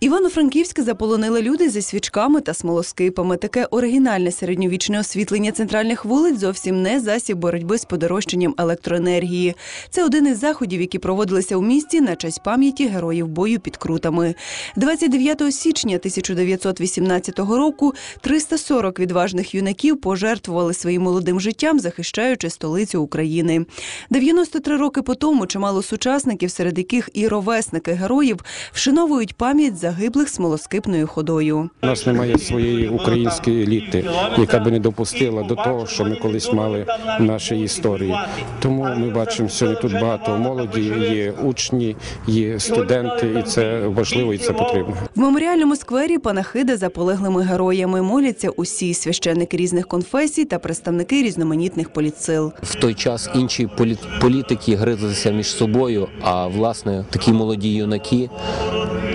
Івано-Франківськ заполонили люди зі свічками та смолоскипами. Таке оригінальне середньовічне освітлення центральних вулиць зовсім не засіб боротьби з подорожчанням електроенергії. Це один із заходів, які проводилися у місті на честь пам'яті героїв бою під крутами. 29 січня 1918 року 340 відважних юнаків пожертвували своїм молодим життям, захищаючи столицю України. 93 роки по тому чимало сучасників, серед яких і ровесники героїв, вшановують пам'ять загиблих смолоскипною ходою. У нас немає своєї української еліти, яка би не допустила до того, що ми колись мали в нашій історії. Тому ми бачимо сьогодні тут багато молоді, є учні, є студенти, і це важливо і це потрібно. В меморіальному сквері панахида за полеглими героями моляться усі священники різних конфесій та представники різноманітних політсил. В той час інші полі- політики гризлися між собою, а власне такі молоді юнаки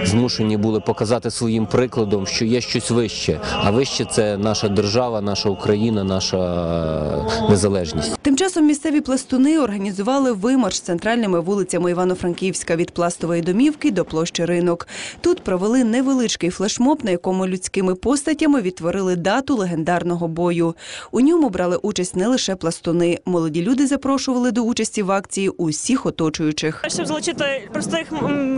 змушені були показати своїм прикладом, що є щось вище. А вище це наша держава, наша Україна, наша е, незалежність. Тим часом місцеві пластуни організували вимарш центральними вулицями Івано-Франківська від пластової домівки до площі ринок. Тут провели невеличкий флешмоб, на якому людськими постатями відтворили дату легендарного бою. У ньому брали участь не лише пластуни. Молоді люди запрошували до участі в акції усіх оточуючих. щоб залучити простих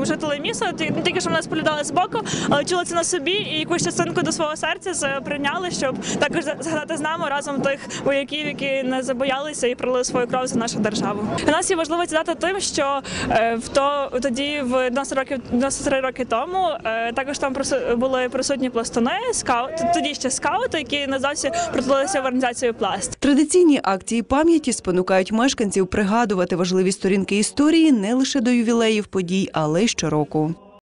жителів міста, тільки щоб нас полюдали з боку, але чули це на собі і якусь частинку до свого серця прийняли, щоб також згадати з нами разом тих вояків, які не забоялися і пролили свою кров за нашу державу. Для нас є важливо ця тим, що е, в то тоді, в 90 років 93 роки тому, е, також там були присутні пластуни, скаут, тоді ще скаути, які не зовсім притулилися в організацію пласт. Традиційні акції пам'яті спонукають мешканців пригадувати важливі сторінки історії не лише до ювілеїв подій, але й щороку.